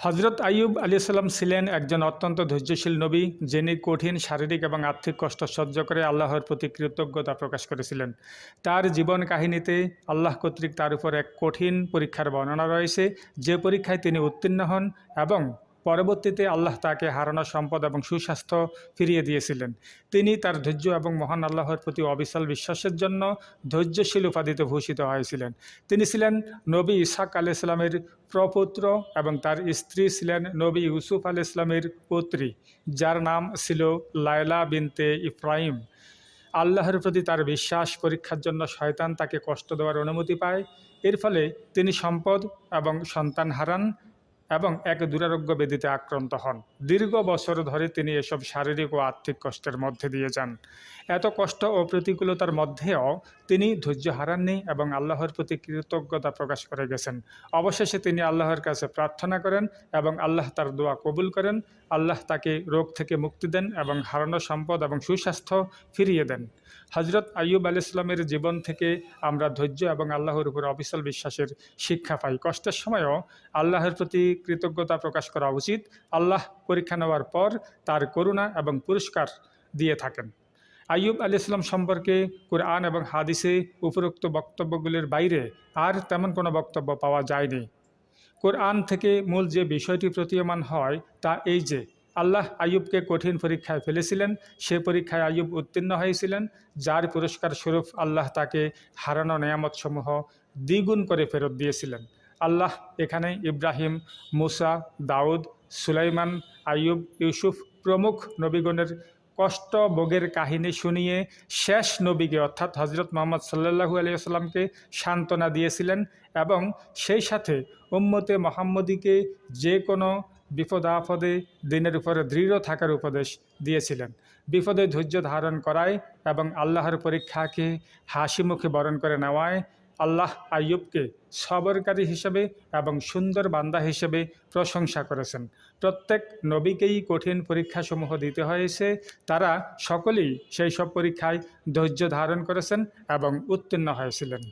হজরত আইয়ুব আলী সাল্লাম ছিলেন একজন অত্যন্ত ধৈর্যশীল নবী, যিনি কঠিন শারীরিক এবং আর্থিক কষ্ট সহ্য করে আল্লাহর প্রতি কৃতজ্ঞতা প্রকাশ করেছিলেন। তার জীবন কাহিনীতে আল্লাহ কর্তৃক তার উপর এক কঠিন পরীক্ষার বর্ণনা রয়েছে, যে পরীক্ষায় তিনি উত্তীর্ণ হন এবং পরবর্তীতে আল্লাহ তাকে হারানো সম্পদ এবং সুস্বাস্থ্য ফিরিয়ে দিয়েছিলেন। তিনি তার ধৈর্য এবং মহান আল্লাহর প্রতি অবিশাল বিশ্বাসের জন্য ধৈর্যশীল উপাধিতে ভূষিত হয়েছিলেন। তিনি ছিলেন নবী ইসাক আলি ইসলামের প্রপুত্র এবং তার স্ত্রী ছিলেন নবী ইউসুফ আলি ইসলামের পুত্রী, যার নাম ছিল লায়লা বিনতে ইব্রাহিম। আল্লাহর প্রতি তার বিশ্বাস পরীক্ষার জন্য শয়তান তাকে কষ্ট দেওয়ার অনুমতি পায়। এর ফলে তিনি সম্পদ এবং সন্তান হারান এবং এক দুরারোগ্য ব্যাধিতে আক্রান্ত হন। দীর্ঘ বছর ধরে তিনি এসব শারীরিক ও আর্থিক কষ্টের মধ্যে দিয়ে যান। এত কষ্ট ও প্রতিকূলতার মধ্যেও তিনি ধৈর্য হারাননি এবং আল্লাহর প্রতি কৃতজ্ঞতা প্রকাশ করে গেছেন। অবশেষে তিনি আল্লাহর কাছে প্রার্থনা করেন এবং আল্লাহ তার দোয়া কবুল করেন। আল্লাহ তাকে রোগ থেকে মুক্তি দেন এবং হারানো সম্পদ এবং সুস্বাস্থ্য ফিরিয়ে দেন। হজরত আইয়ুব আলি ইসলামের জীবন থেকে আমরা ধৈর্য এবং আল্লাহর উপর অবিচল বিশ্বাসের শিক্ষা পাই। কষ্টের সময়ও আল্লাহর প্রতি কৃতজ্ঞতা প্রকাশ করা উচিত। আল্লাহ পরীক্ষা নেওয়ার পর তার করুণা এবং পুরস্কার দিয়ে থাকেন। আইয়ুব আলি ইসলাম সম্পর্কে কোরআন এবং হাদিসে উপরোক্ত বক্তব্যগুলির বাইরে আর তেমন কোনো বক্তব্য পাওয়া যায়নি। কোরআন থেকে মূল যে বিষয়টি প্রতীয়মান হয় তা এই যে, আল্লাহ আইয়ুবকে কঠিন পরীক্ষায় ফেলেছিলেন, সে পরীক্ষায় আয়ুব উত্তীর্ণ হয়েছিলেন, যার পুরস্কার স্বরূপ আল্লাহ তাকে হারানো নেয়ামতসমূহ দ্বিগুণ করে ফেরত দিয়েছিলেন। আল্লাহ এখানে ইব্রাহিম, মুসা, দাউদ, সুলাইমান, আইয়ুব, ইউসুফ প্রমুখ নবীগণের কষ্ট ভোগের কাহিনী শুনিয়ে শেষ নবীকে অর্থাৎ হজরত মোহাম্মদ সাল্লাহু আলিয়াল্লামকে সান্ত্বনা দিয়েছিলেন এবং সেই সাথে উম্মতে মোহাম্মদীকে যে কোনো বিপদ আপদে দিনের উপরে দৃঢ় থাকার উপদেশ দিয়েছিলেন। বিপদে ধৈর্য ধারণ করায় এবং আল্লাহর পরীক্ষাকে হাসি মুখে বরণ করে নেওয়ায় আল্লাহ আইয়ুবকে সবরকারী হিসেবে এবং সুন্দর বান্দা হিসেবে প্রশংসা করেছেন। প্রত্যেক নবীকেই কঠিন পরীক্ষাসমূহ দিতে হয়েছে। তারা সকলেই সেই সব পরীক্ষায় ধৈর্য ধারণ করেছেন এবং উত্তীর্ণ হয়েছিলেন।